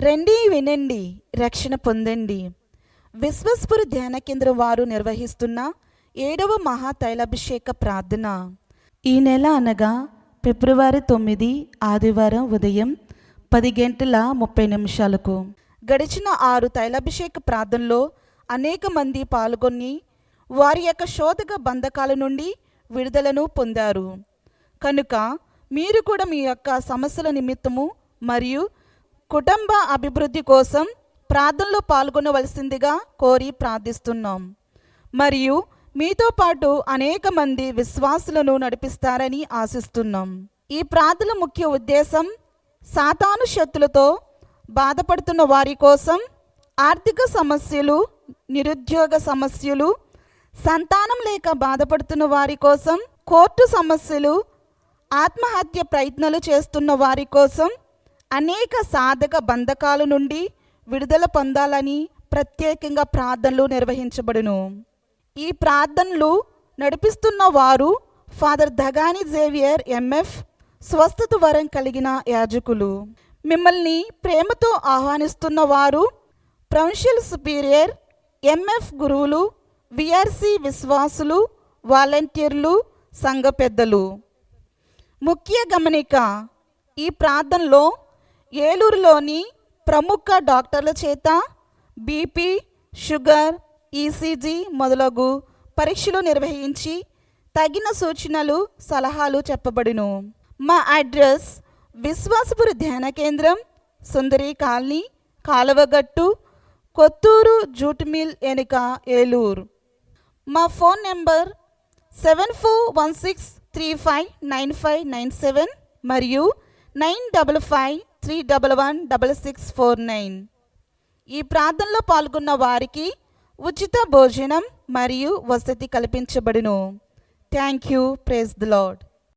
రండి వినండి రక్షణ పొందండి. విశ్వస్పురి ధ్యాన కేంద్రం వారు నిర్వహిస్తున్న ఏడవ మహా తైలాభిషేక ప్రార్థన. ఈ నెల అనగా ఫిబ్రవరి తొమ్మిది ఆదివారం ఉదయం పది గంటల ముప్పై నిమిషాలకు. గడిచిన ఆరు తైలాభిషేక ప్రార్థనలో అనేక మంది పాల్గొని వారి యొక్క శోధక బంధకాల నుండి విడుదలను పొందారు. కనుక మీరు కూడా మీ యొక్క సమస్యల నిమిత్తము మరియు కుటుంబ అభివృద్ధి కోసం ప్రార్థనలో పాల్గొనవలసిందిగా కోరి ప్రార్థిస్తున్నాం. మరియు మీతో పాటు అనేక మంది విశ్వాసులను నడిపిస్తారని ఆశిస్తున్నాం. ఈ ప్రార్థన ముఖ్య ఉద్దేశం సాతాను శక్తులతో బాధపడుతున్న వారి కోసం ఆర్థిక సమస్యలు నిరుద్యోగ సమస్యలు సంతానం లేక బాధపడుతున్న వారి కోసం కోర్టు సమస్యలు ఆత్మహత్య ప్రయత్నాలు చేస్తున్న వారి కోసం అనేక సాధక బంధకాల నుండి విడుదల పొందాలని ప్రత్యేకంగా ప్రార్థనలు నిర్వహించబడును. ఈ ప్రార్థనలు నడిపిస్తున్న వారు ఫాదర్ దగాని జేవియర్ ఎంఎఫ్ స్వస్థత వరం కలిగిన యాజకులు. మిమ్మల్ని ప్రేమతో ఆహ్వానిస్తున్న వారు ప్రొన్షియల్ సుపీరియర్ ఎంఎఫ్ గురువులు విఆర్సి విశ్వాసులు వాలంటీర్లు సంఘ పెద్దలు. ముఖ్య గమనిక ఈ ప్రార్థనలో ఏలూరులోని ప్రముఖ డాక్టర్ల చేత బీపీ షుగర్ ఈసీజీ మొదలగు పరీక్షలు నిర్వహించి తగిన సూచనలు సలహాలు చెప్పబడును. మా అడ్రస్ విశ్వాసపురి ధ్యాన కేంద్రం Sundari colony Kaluvagattu Kothuru jute mill ఎనుక ఏలూరు. మా phone number seven four one six three five nine five nine seven మరియు nine double five three double one double six four nine. ఈ ప్రార్థనలో పాల్గొన్న వారికి ఉచిత భోజనం మరియు వసతి కల్పించబడును. Thank you praise the Lord